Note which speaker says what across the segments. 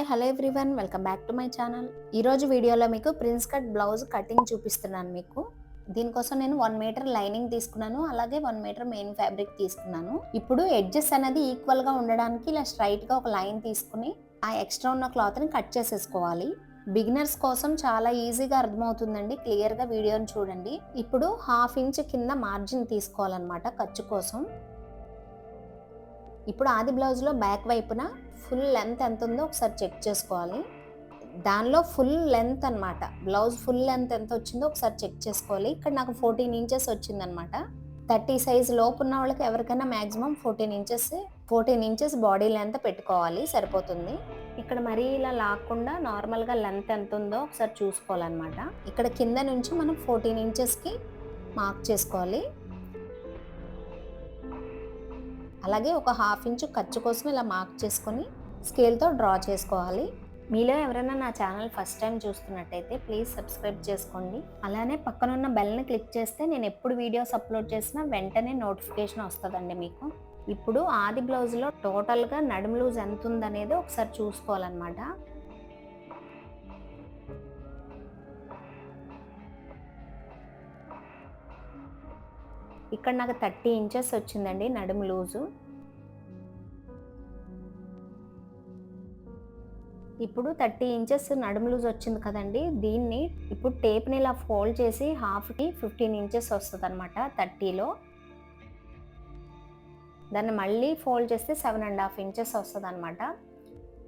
Speaker 1: Hi hello everyone. Welcome back to my channel. ఈరోజు వీడియోలో మీకు ప్రిన్స్ కట్ బ్లౌజ్ కటింగ్ చూపిస్తున్నాను మీకు. దీనికోసం నేను వన్ మీటర్ లైనింగ్ తీసుకున్నాను అలాగే వన్ మీటర్ మెయిన్ ఫ్యాబ్రిక్ తీసుకున్నాను. ఇప్పుడు ఎడ్జెస్ అనేది ఈక్వల్గా ఉండడానికి ఇలా స్ట్రైట్గా ఒక లైన్ తీసుకుని ఆ ఎక్స్ట్రా ఉన్న క్లాత్ని కట్ చేసేసుకోవాలి. బిగినర్స్ కోసం చాలా ఈజీగా అర్థమవుతుందండి. క్లియర్గా వీడియోని చూడండి. ఇప్పుడు హాఫ్ ఇంచ్ కింద మార్జిన్ తీసుకోవాలన్నమాట ఖర్చు కోసం. ఇప్పుడు ఆది బ్లౌజ్లో బ్యాక్ వైపున ఫుల్ లెంత్ ఎంత ఉందో ఒకసారి చెక్ చేసుకోవాలి. దానిలో ఫుల్ లెంత్ అనమాట బ్లౌజ్ ఫుల్ లెంత్ ఎంత వచ్చిందో ఒకసారి చెక్ చేసుకోవాలి. ఇక్కడ నాకు ఫోర్టీన్ ఇంచెస్ వచ్చిందనమాట థర్టీ సైజ్ లోపు ఉన్న వాళ్ళకి ఎవరికైనా maximum fourteen inches fourteen inches body length పెట్టుకోవాలి. సరిపోతుంది. ఇక్కడ మరీ ఇలా లాక్కుండా నార్మల్గా లెంత్ ఎంత ఉందో ఒకసారి చూసుకోవాలన్నమాట. ఇక్కడ కింద నుంచి మనం ఫోర్టీన్ ఇంచెస్కి మార్క్ చేసుకోవాలి. అలాగే ఒక హాఫ్ ఇంచు ఖర్చు కోసం ఇలా మార్క్ చేసుకొని స్కేల్తో డ్రా చేసుకోవాలి. మీలో ఎవరైనా నా ఛానల్ ఫస్ట్ టైం చూస్తున్నట్టయితే ప్లీజ్ సబ్స్క్రైబ్ చేసుకోండి. అలానే పక్కనున్న బెల్ని క్లిక్ చేస్తే నేను ఎప్పుడు వీడియోస్ అప్లోడ్ చేసినా వెంటనే నోటిఫికేషన్ వస్తుందండి మీకు. ఇప్పుడు ఆది బ్లౌజ్లో టోటల్గా నడుము లూజ్ ఎంత ఉందనేది ఒకసారి చూసుకోవాలన్నమాట. ఇక్కడ నాకు థర్టీ ఇంచెస్ వచ్చిందండి నడుము లూజు. ఇప్పుడు థర్టీ ఇంచెస్ నడుము లూజ్ వచ్చింది కదండి దీన్ని ఇప్పుడు టేప్ని ఇలా ఫోల్డ్ చేసి హాఫ్కి ఫిఫ్టీన్ ఇంచెస్ వస్తుంది అనమాట థర్టీలో. దాన్ని మళ్ళీ ఫోల్డ్ చేస్తే సెవెన్ అండ్ హాఫ్ ఇంచెస్ వస్తుంది అనమాట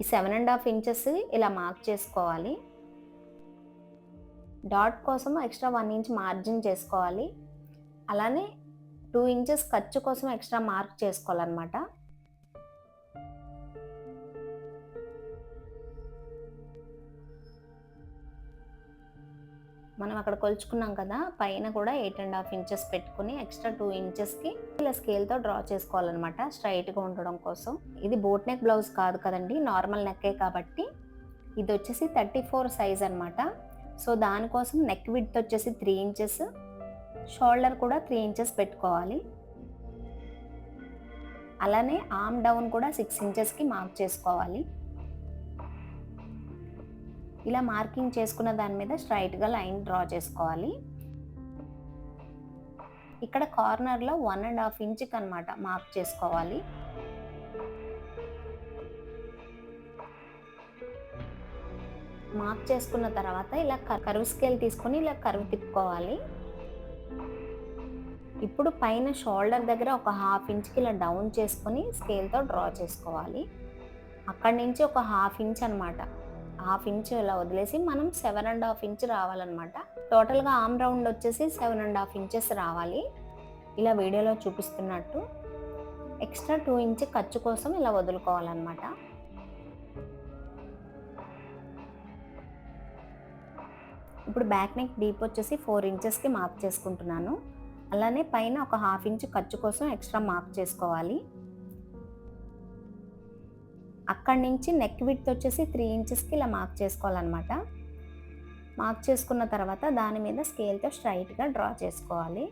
Speaker 1: ఈ సెవెన్ అండ్ హాఫ్ ఇంచెస్ ఇలా మార్క్ చేసుకోవాలి. డాట్ కోసం ఎక్స్ట్రా వన్ ఇంచ్ మార్జిన్ చేసుకోవాలి. అలానే టూ ఇంచెస్ ఖర్చు కోసం ఎక్స్ట్రా మార్క్ చేసుకోవాలన్నమాట. మనం అక్కడ కొలుచుకున్నాం కదా పైన కూడా ఎయిట్ అండ్ హాఫ్ ఇంచెస్ పెట్టుకుని ఎక్స్ట్రా టూ ఇంచెస్కి ఇలా స్కేల్తో డ్రా చేసుకోవాలన్నమాట స్ట్రైట్గా ఉండడం కోసం. ఇది బోట్ నెక్ బ్లౌజ్ కాదు కదండి నార్మల్ నెక్కే కాబట్టి ఇది వచ్చేసి థర్టీ ఫోర్ సైజ్ అనమాట సో దానికోసం నెక్ విడ్త్ వచ్చేసి త్రీ ఇంచెస్ షోల్డర్ కూడా త్రీ ఇంచెస్ పెట్టుకోవాలి. అలానే ఆమ్ డౌన్ కూడా సిక్స్ ఇంచెస్కి మార్క్ చేసుకోవాలి. ఇలా మార్కింగ్ చేసుకున్న దాని మీద స్ట్రైట్గా లైన్ డ్రా చేసుకోవాలి. ఇక్కడ కార్నర్లో వన్ అండ్ హాఫ్ ఇంచ్కి అనమాట మార్క్ చేసుకోవాలి. మార్క్ చేసుకున్న తర్వాత ఇలా కరువు స్కేల్ తీసుకొని ఇలా కరువు తిప్పుకోవాలి. ఇప్పుడు పైన షోల్డర్ దగ్గర ఒక హాఫ్ ఇంచ్కి ఇలా డౌన్ చేసుకొని స్కేల్తో డ్రా చేసుకోవాలి. అక్కడి నుంచి ఒక హాఫ్ ఇంచ్ అనమాట హాఫ్ ఇంచ్ ఇలా వదిలేసి మనం సెవెన్ అండ్ హాఫ్ ఇంచ్ రావాలన్నమాట. టోటల్గా ఆమ్ రౌండ్ వచ్చేసి సెవెన్ అండ్ హాఫ్ ఇంచెస్ రావాలి. ఇలా వీడియోలో చూపిస్తున్నట్టు ఎక్స్ట్రా టూ ఇంచ్ ఖర్చు కోసం ఇలా వదులుకోవాలన్నమాట. ఇప్పుడు బ్యాక్ నెక్ డీప్ వచ్చేసి ఫోర్ ఇంచెస్కి మార్క్ చేసుకుంటున్నాను. అలానే పైన ఒక హాఫ్ ఇంచ్ ఖర్చు కోసం ఎక్స్ట్రా మార్క్ చేసుకోవాలి. అక్కడి నుంచి నెక్ విడ్త్ వచ్చేసి త్రీ ఇంచెస్కి ఇలా మార్క్ చేసుకోవాలన్నమాట. మార్క్ చేసుకున్న తర్వాత దాని మీద స్కేల్తో స్ట్రైట్గా డ్రా చేసుకోవాలి.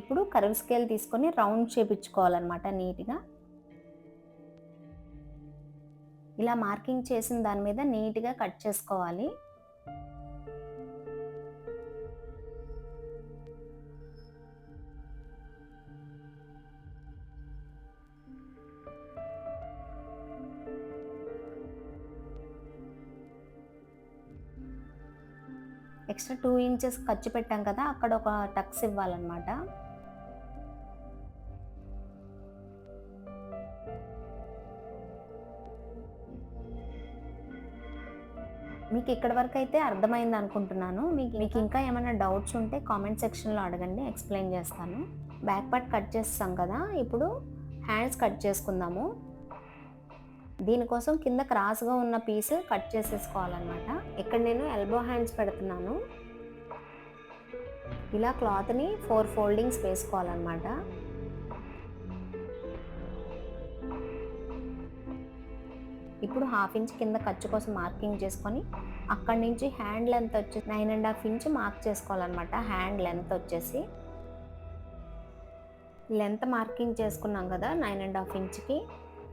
Speaker 1: ఇప్పుడు కర్వ్ స్కేల్ తీసుకొని రౌండ్ చేపించుకోవాలన్నమాట నీట్గా. ఇలా మార్కింగ్ చేసిన దాని మీద నీట్గా కట్ చేసుకోవాలి. ఎక్స్ట్రా టూ ఇంచెస్ ఖర్చు పెట్టాం కదా అక్కడ ఒక టక్స్ ఇవ్వాలన్నమాట. మీకు ఇక్కడ వరకు అయితే అర్థమైంది అనుకుంటున్నాను. మీకు మీకు ఇంకా ఏమైనా డౌట్స్ ఉంటే కామెంట్ సెక్షన్లో అడగండి ఎక్స్ప్లెయిన్ చేస్తాను. బ్యాక్ పార్ట్ కట్ చేస్తాం కదా ఇప్పుడు హ్యాండ్స్ కట్ చేసుకుందాము. దీనికోసం కింద క్రాస్గా ఉన్న పీస్ కట్ చేసేసుకోవాలన్నమాట. ఇక్కడ నేను ఎల్బో హ్యాండ్స్ పెడుతున్నాను. ఇలా క్లాత్ని ఫోర్ ఫోల్డింగ్స్ వేసుకోవాలన్నమాట. ఇప్పుడు హాఫ్ ఇంచ్ కింద ఖర్చు కోసం మార్కింగ్ చేసుకొని అక్కడి నుంచి హ్యాండ్ లెంత్ వచ్చి nine and half inch mark చేసుకోవాలన్నమాట. హ్యాండ్ లెంత్ వచ్చేసి. లెంత్ మార్కింగ్ చేసుకున్నాం కదా నైన్ అండ్ హాఫ్ ఇంచ్కి.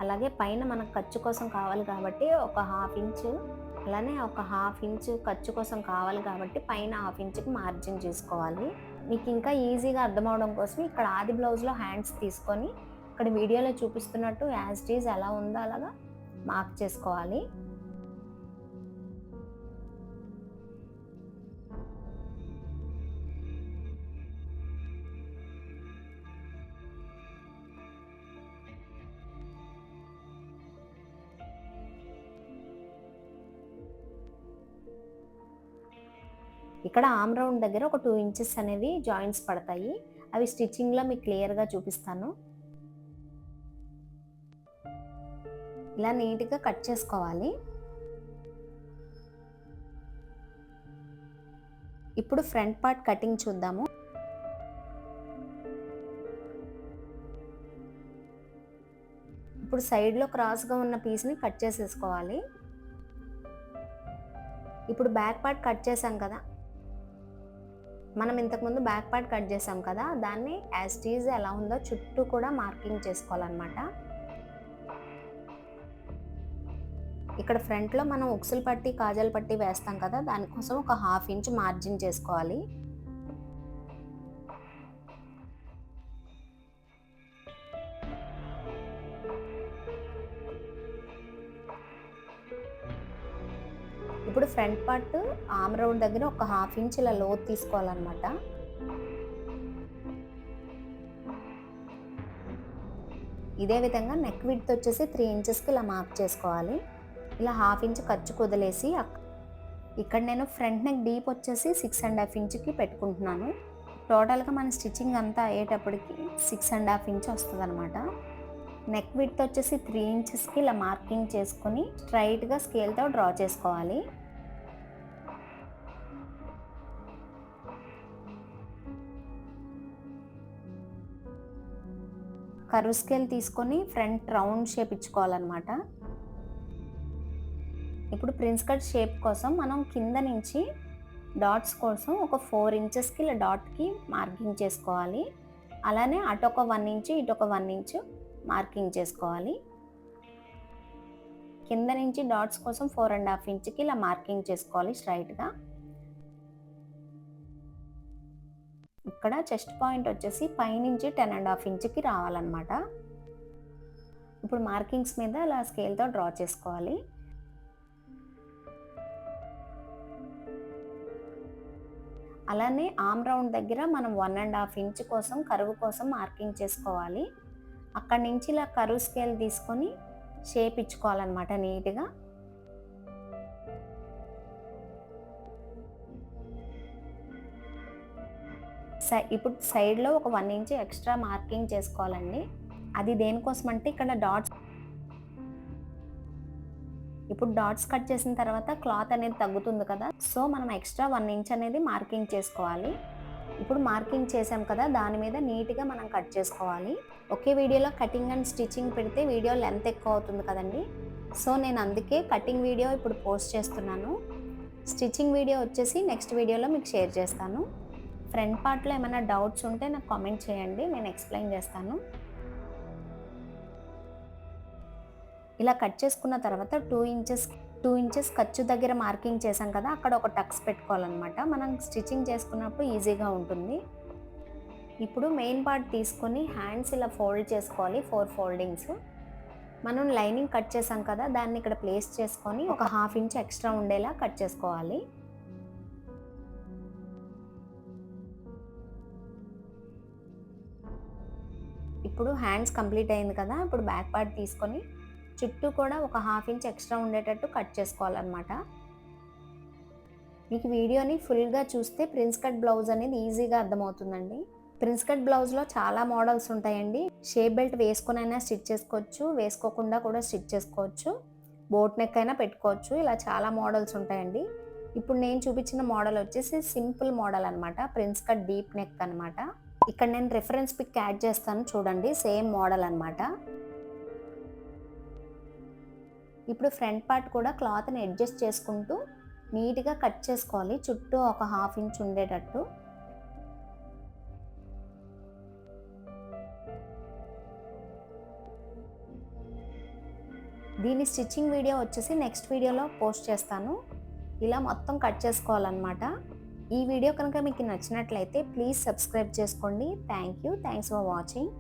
Speaker 1: అలాగే పైన మనకు ఖర్చు కోసం కావాలి కాబట్టి ఒక హాఫ్ ఇంచు అలానే ఒక హాఫ్ ఇంచు ఖర్చు కోసం కావాలి కాబట్టి పైన హాఫ్ ఇంచుకి మార్జిన్ చేసుకోవాలి. మీకు ఇంకా ఈజీగా అర్థమవడం కోసం ఇక్కడ ఆది బ్లౌజ్లో హ్యాండ్స్ తీసుకొని ఇక్కడ వీడియోలో చూపిస్తున్నట్టు యాజ్ డీజ్ ఎలా ఉందో అలాగా మార్క్ చేసుకోవాలి. ఇక్కడ ఆమ్ రౌండ్ దగ్గర ఒక టూ ఇంచెస్ అనేవి జాయింట్స్ పడతాయి. అవి స్టిచ్చింగ్లో మీకు క్లియర్గా చూపిస్తాను. ఇలా నీట్గా కట్ చేసుకోవాలి. ఇప్పుడు ఫ్రంట్ పార్ట్ కటింగ్ చూద్దాము. ఇప్పుడు సైడ్లో క్రాస్గా ఉన్న పీస్ని కట్ చేసేసుకోవాలి. ఇప్పుడు బ్యాక్ పార్ట్ కట్ చేసాం కదా. మనం ఇంతకుముందు బ్యాక్ పార్ట్ కట్ చేసాం కదా దాన్ని యాజ్ టీజ్ ఎలా ఉందో చుట్టూ కూడా మార్కింగ్ చేసుకోవాలన్నమాట. ఇక్కడ ఫ్రంట్లో మనం ఉక్సులు పట్టి కాజల్ పట్టి వేస్తాం కదా దానికోసం ఒక హాఫ్ ఇంచ్ మార్జిన్ చేసుకోవాలి. ఇప్పుడు ఫ్రంట్ పార్ట్ ఆమ్ రౌండ్ దగ్గర ఒక హాఫ్ ఇంచ్ ఇలా లోతు తీసుకోవాలన్నమాట. ఇదే విధంగా నెక్ విడ్త్ వచ్చేసి త్రీ ఇంచెస్కి ఇలా మార్క్ చేసుకోవాలి. ఇలా హాఫ్ ఇంచ్ ఖర్చు కుదిలేసి ఇక్కడ నేను ఫ్రంట్ నెక్ డీప్ వచ్చేసి సిక్స్ అండ్ హాఫ్ ఇంచ్కి పెట్టుకుంటున్నాను. టోటల్గా మన స్టిచ్చింగ్ అంతా అయ్యేటప్పటికి సిక్స్ అండ్ హాఫ్ ఇంచ్ వస్తుంది అనమాట నెక్ విడ్త్ వచ్చేసి త్రీ ఇంచెస్కి ఇలా మార్కింగ్ చేసుకొని స్ట్రైట్గా స్కేల్తో డ్రా చేసుకోవాలి. కరువు స్కేల్ తీసుకొని ఫ్రంట్ రౌండ్ షేప్ ఇచ్చుకోవాలన్నమాట. ఇప్పుడు ప్రిన్స్ కట్ షేప్ కోసం మనం కింద నుంచి డాట్స్ కోసం ఒక ఫోర్ ఇంచెస్కి ఇలా డాట్కి మార్కింగ్ చేసుకోవాలి. అలానే అటు ఒక వన్ ఇంచు ఇటు ఒక వన్ ఇంచు మార్కింగ్ చేసుకోవాలి. కింద నుంచి డాట్స్ కోసం ఫోర్ అండ్ హాఫ్ ఇంచ్కి ఇలా మార్కింగ్ చేసుకోవాలి స్ట్రైట్గా. ఇక్కడ చెస్ట్ పాయింట్ వచ్చేసి పైనుంచి టెన్ అండ్ హాఫ్ ఇంచ్కి రావాలన్నమాట. ఇప్పుడు మార్కింగ్స్ మీద అలా స్కేల్తో డ్రా చేసుకోవాలి. అలానే ఆమ్ రౌండ్ దగ్గర మనం వన్ అండ్ హాఫ్ ఇంచ్ కోసం కరువు కోసం మార్కింగ్ చేసుకోవాలి. అక్కడి నుంచి ఇలా కరువు స్కేల్ తీసుకొని షేప్ ఇచ్చుకోవాలన్నమాట నీట్గా. సై ఇప్పుడు సైడ్లో ఒక వన్ ఇంచ్ ఎక్స్ట్రా మార్కింగ్ చేసుకోవాలండి. అది దేనికోసం అంటే ఇక్కడ డాట్స్ ఇప్పుడు డాట్స్ కట్ చేసిన తర్వాత క్లాత్ అనేది తగ్గుతుంది కదా. సో మనం ఎక్స్ట్రా వన్ ఇంచ్ అనేది మార్కింగ్ చేసుకోవాలి. ఇప్పుడు మార్కింగ్ చేసాం కదా దాని మీద నీట్గా మనం కట్ చేసుకోవాలి. ఒకే వీడియోలో కటింగ్ అండ్ స్టిచ్చింగ్ పెడితే వీడియో లెంత్ ఎక్కువ అవుతుంది కదండి. సో నేను అందుకే కటింగ్ వీడియో ఇప్పుడు పోస్ట్ చేస్తున్నాను. స్టిచ్చింగ్ వీడియో వచ్చేసి నెక్స్ట్ వీడియోలో మీకు షేర్ చేస్తాను. ఫ్రంట్ పార్ట్లో ఏమైనా డౌట్స్ ఉంటే నాకు కామెంట్ చేయండి నేను ఎక్స్ప్లెయిన్ చేస్తాను. ఇలా కట్ చేసుకున్న తర్వాత టూ ఇంచెస్ టూ ఇంచెస్ ఖర్చు దగ్గర మార్కింగ్ చేసాం కదా అక్కడ ఒక టక్స్ పెట్టుకోవాలన్నమాట. మనం స్టిచ్చింగ్ చేసుకున్నప్పుడు ఈజీగా ఉంటుంది. ఇప్పుడు మెయిన్ పార్ట్ తీసుకొని హ్యాండ్స్ ఇలా ఫోల్డ్ చేసుకోవాలి ఫోర్ ఫోల్డింగ్స్. మనం లైనింగ్ కట్ చేసాం కదా దాన్ని ఇక్కడ ప్లేస్ చేసుకొని ఒక హాఫ్ ఇంచ్ ఎక్స్ట్రా ఉండేలా కట్ చేసుకోవాలి. ఇప్పుడు హ్యాండ్స్ కంప్లీట్ అయింది కదా ఇప్పుడు బ్యాక్ పార్ట్ తీసుకొని చుట్టూ కూడా ఒక హాఫ్ ఇంచ్ ఎక్స్ట్రా ఉండేటట్టు కట్ చేసుకోవాలన్నమాట. మీకు వీడియోని ఫుల్గా చూస్తే ప్రిన్స్ కట్ బ్లౌజ్ అనేది ఈజీగా అర్థమవుతుందండి. ప్రిన్స్ కట్ బ్లౌజ్లో చాలా మోడల్స్ ఉంటాయండి. షేప్ బెల్ట్ వేసుకునైనా అయినా స్టిచ్ చేసుకోవచ్చు వేసుకోకుండా కూడా స్టిచ్ చేసుకోవచ్చు బోట్ నెక్ అయినా పెట్టుకోవచ్చు ఇలా చాలా మోడల్స్ ఉంటాయండి. ఇప్పుడు నేను చూపించిన మోడల్ వచ్చేసి సింపుల్ మోడల్ అనమాట ప్రిన్స్ కట్ డీప్ నెక్ అనమాట ఇక్కడ నేను రిఫరెన్స్ పిక్ యాడ్ చేస్తాను చూడండి సేమ్ మోడల్ అనమాట ఇప్పుడు ఫ్రంట్ పార్ట్ కూడా క్లాత్ని అడ్జస్ట్ చేసుకుంటూ నీట్గా కట్ చేసుకోవాలి. చుట్టూ ఒక హాఫ్ ఇంచ్ ఉండేటట్టు. దీని స్టిచ్చింగ్ వీడియో వచ్చేసి నెక్స్ట్ వీడియోలో పోస్ట్ చేస్తాను. ఇలా మొత్తం కట్ చేసుకోవాలన్నమాట. ఈ వీడియో కనుక మీకు నచ్చినట్లయితే ప్లీజ్ సబ్స్క్రైబ్ చేసుకోండి. Thank you thanks for watching